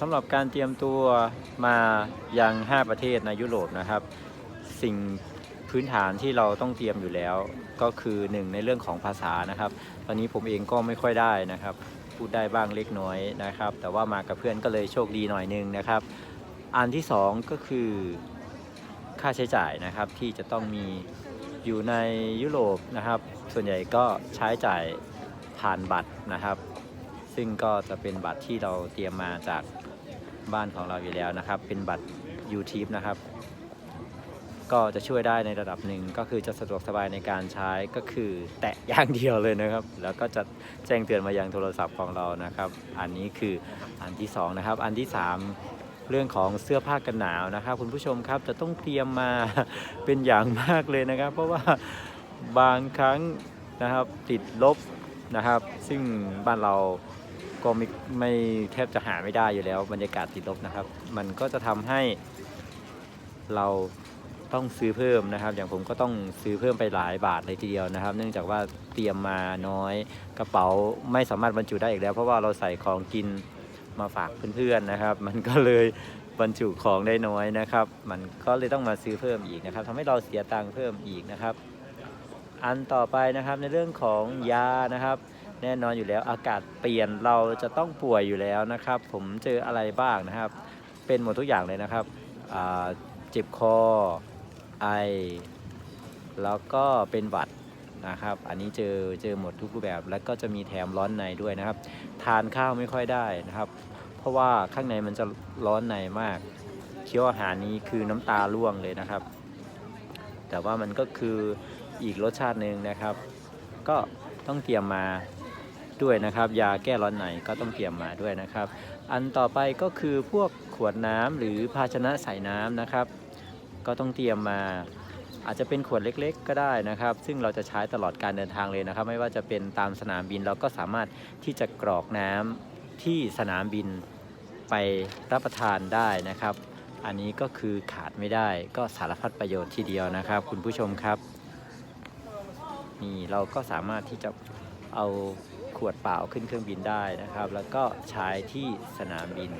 สำหรับการเตรียมตัวมายัง 5 ประเทศในยุโรปนะครับ สิ่งพื้นฐานที่เราต้องเตรียมอยู่แล้ว ก็คือหนึ่งในเรื่องของภาษานะครับ ตอนนี้ผมเองก็ไม่ค่อยได้นะครับ พูดได้บ้างเล็กน้อยนะครับ แต่ว่ามากับเพื่อนก็เลยโชคดีหน่อยนึงนะครับ อันที่สองก็คือค่าใช้จ่ายนะครับที่จะต้องมีอยู่ในยุโรปนะครับ ส่วนใหญ่ก็ใช้จ่ายผ่านบัตรนะครับ ซึ่งก็จะเป็นบัตรที่เราเตรียมมาจากบ้านของเราอยู่แล้วนะครับ เป็นบัตร u t i p นะครับ ก็จะช่วยได้ในระดับหนึ่งก็คือจะสะดวกสบายในการใช้ก็คือแตะอย่างเดียวเลยนะครับ แล้วก็จะแจ้งเตือนมายังโทรศัพท์ของเรานะครับ อันนี้คืออันที่สองนะครับ อันที่สามเรื่องของเสื้อผ้ากันหนาวนะครับคุณผู้ชมครับจะต้องเตรียมมาเป็นอย่างมากเลยนะครับ เพราะว่าบางครั้งนะครับติดลบนะครับ ซึ่งบ้านเรา ก็ไม่ไม่แทบจะหาไม่ได้อยู่แล้ว บรรยากาศติดลบนะครับ มันก็จะทำให้เราต้องซื้อเพิ่มนะครับ อย่างผมก็ต้องซื้อเพิ่มไปหลายบาทเลยทีเดียวนะครับ เนื่องจากว่าเตรียมมาน้อยกระเป๋าไม่สามารถบรรจุได้อีกแล้ว เพราะว่าเราใส่ของกินมาฝากเพื่อนๆนะครับ มันก็เลยบรรจุของได้น้อยนะครับ มันก็เลยต้องมาซื้อเพิ่มอีกนะครับทำให้เราเสียตังค์เพิ่มอีกนะครับ อันต่อไปนะครับในเรื่องของยานะครับ แน่นอนอยู่แล้ว อากาศเปลี่ยนเราจะต้องป่วยอยู่แล้วนะครับ ผมเจออะไรบ้างนะครับ เป็นหมดทุกอย่างเลยนะครับเจ็บคอไอ แล้วก็เป็นหวัดนะครับ อันนี้เจอเจอหมดทุกรูปแบบ แล้วก็จะมีแถมร้อนในด้วยนะครับ ทานข้าวไม่ค่อยได้นะครับ เพราะว่าข้างในมันจะร้อนในมาก เคี้ยวอาหารนี้คือน้ำตาร่วงเลยนะครับ แต่ว่ามันก็คืออีกรสชาติหนึ่งนะครับ ก็ต้องเตรียมมา ด้วยนะครับ ยาแก้ร้อนในก็ต้องเตรียมมาด้วยนะครับ อันต่อไปก็คือพวกขวดน้ำหรือภาชนะใส่น้ำนะครับ ก็ต้องเตรียมมาอาจจะเป็นขวดเล็กๆ ก็ได้นะครับ ซึ่งเราจะใช้ตลอดการเดินทางเลยนะครับ ไม่ว่าจะเป็นตามสนามบินเราก็สามารถที่จะกรอกน้ำที่สนามบินไปรับประทานได้นะครับ อันนี้ก็คือขาดไม่ได้ก็สารพัดประโยชน์ทีเดียวนะครับ คุณผู้ชมครับนี่เราก็สามารถที่จะเอา ขวดเปล่าขึ้นเครื่องบินได้นะครับ แล้วก็ใช้ที่สนามบิน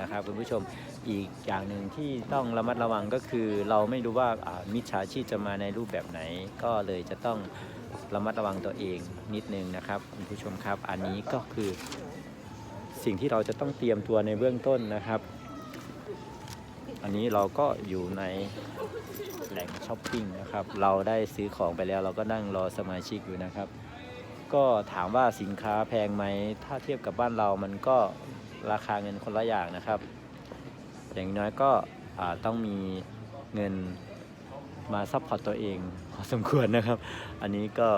นะครับคุณผู้ชมอีกอย่างหนึ่งที่ต้องระมัดระวังก็คือ เราไม่รู้ว่ามิจฉาชีพจะมาในรูปแบบไหน ก็เลยจะต้องระมัดระวังตัวเองนิดนึงนะครับคุณผู้ชมครับ อันนี้ก็คือสิ่งที่เราจะต้องเตรียมตัวในเบื้องต้นนะครับ อันนี้เราก็อยู่ในแหล่งช้อปปิ้งนะครับ เราได้ซื้อของไปแล้วเราก็นั่งรอสมาชิกอยู่นะครับ ก็ถามว่าสินค้าแพงไหม ถ้าเทียบกับบ้านเรามันก็ราคาเงินคนละอย่างนะครับ อย่างน้อยก็ต้องมีเงินมาซัพพอร์ตตัวเองพอสมควรนะครับ อันนี้ก็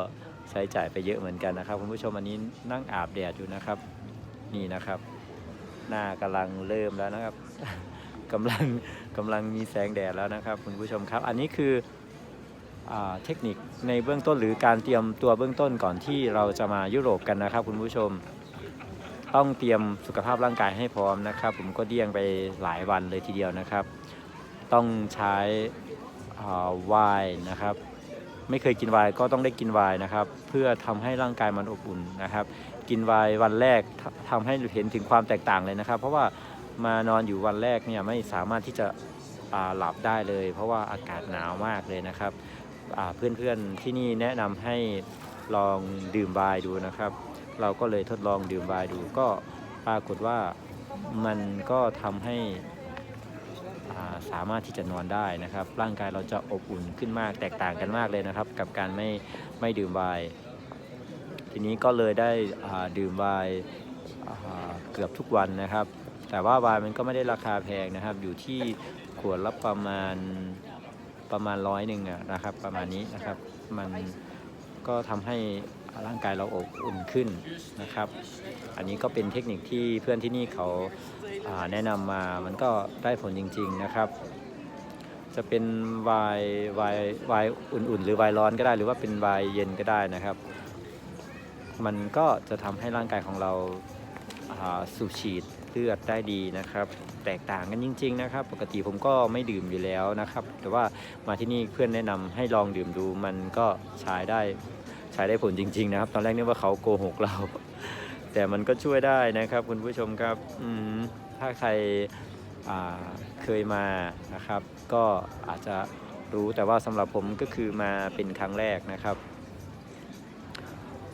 ใช้จ่ายไปเยอะเหมือนกันนะครับคุณผู้ชมอันนี้นั่งอาบแดดอยู่นะครับ นี่นะครับ หน้ากำลังเริ่มแล้วนะครับกำลังกำลังมีแสงแดดแล้วนะครับ คุณผู้ชมครับ อันนี้คือ เทคนิคในเบื้องต้นหรือการเตรียมตัวเบื้องต้นก่อนที่เราจะมายุโรปกันนะครับ คุณผู้ชม ต้องเตรียมสุขภาพร่างกายให้พร้อมนะครับ ผมก็เดี่ยงไปหลายวันเลยทีเดียวนะครับ ต้องใช้อ่าไวน์นะครับ ไม่เคยกินไวน์ก็ต้องได้กินไวน์นะครับ เพื่อทำให้ร่างกายมันอบอุ่นนะครับ กินไวน์วันแรกททำให้เห็นถึงความแตกต่างเลยนะครับ เพราะว่ามานอนอยู่วันแรกเนี่ยไม่สามารถที่จะหลับได้เลย เพราะว่าอากาศหนาวมากเลยนะครับ เพื่อนๆที่นี่แนะนำให้ลองดื่มไวน์ดูนะครับ เราก็เลยทดลองดื่มไวน์ดู ก็ปรากฏว่ามันก็ทำให้าสามารถที่จะนอนได้นะครับ ร่างกายเราจะอบอุ่นขึ้นมากแตกต่างกันมากเลยนะครับ กับการไม่ไม่ดื่มไวน์ทีนี้ก็เลยได้ดื่มไวน์เกือบทุกวันนะครับ แต่ว่าไวน์มันก็ไม่ได้ราคาแพงนะครับ อยู่ที่ขวดละประมาณ ประมาณร้อยหนึ่งนะครับ ประมาณนี้นะครับ มันก็ทำให้ร่างกายเราอบอุ่นขึ้นนะครับ อันนี้ก็เป็นเทคนิคที่เพื่อนที่นี่เขาาแนะนำมามันก็ได้ผลจริง ๆนะครับ จะเป็นวน์ไวน์ไวน์อุ่นๆ หรือวน์ร้อนก็ได้ หรือว่าเป็นวน์เย็นก็ได้นะครับ มันก็จะทำให้ร่างกายของเราอ่าสูบฉีด เลือดได้ดีนะครับ แตกต่างกันจริง ๆ นะครับ ปกติผมก็ไม่ดื่มอยู่แล้วนะครับ แต่ว่ามาที่นี่เพื่อนแนะนำให้ลองดื่มดูมันก็ใช้ได้ใช้ได้ผลจริง ๆ นะครับ ตอนแรกนึกว่าเขาโกหกเรา แต่มันก็ช่วยได้นะครับคุณผู้ชมครับอืถ้าใครเคยมานะครับ ก็อาจจะรู้แต่ว่าสำหรับผมก็คือมาเป็นครั้งแรกนะครับ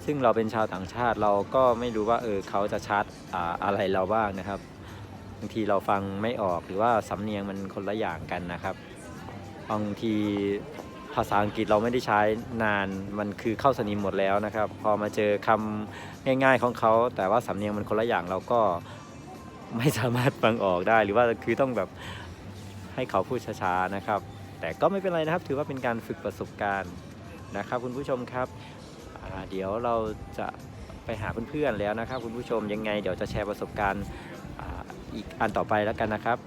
ซึ่งเราเป็นชาวต่างชาติเราก็ไม่รู้ว่าเออเขาจะชาร์จอ่าอะไรเราบ้างนะครับบางทีเราฟังไม่ออกหรือว่าสำเนียงมันคนละอย่างกันนะครับบางทีภาษาอังกฤษเราไม่ได้ใช้นานมันคือเข้าสนิมหมดแล้วนะครับ พอมาเจอคำง่ายๆของเขา แต่ว่าสำเนียงมันคนละอย่างเราก็ไม่สามารถฟังออกได้หรือว่าคือต้องแบบให้เขาพูดช้าๆนะครับ แต่ก็ไม่เป็นไรนะครับ ถือว่าเป็นการฝึกประสบการณ์นะครับ คุณผู้ชมครับ อ่าเดี๋ยวเราจะไปหาเพื่อนๆแล้วนะครับ คุณผู้ชมยังไงเดี๋ยวจะแชร์ประสบการณ์อ่าอีกอันต่อไปแล้วกันนะครับ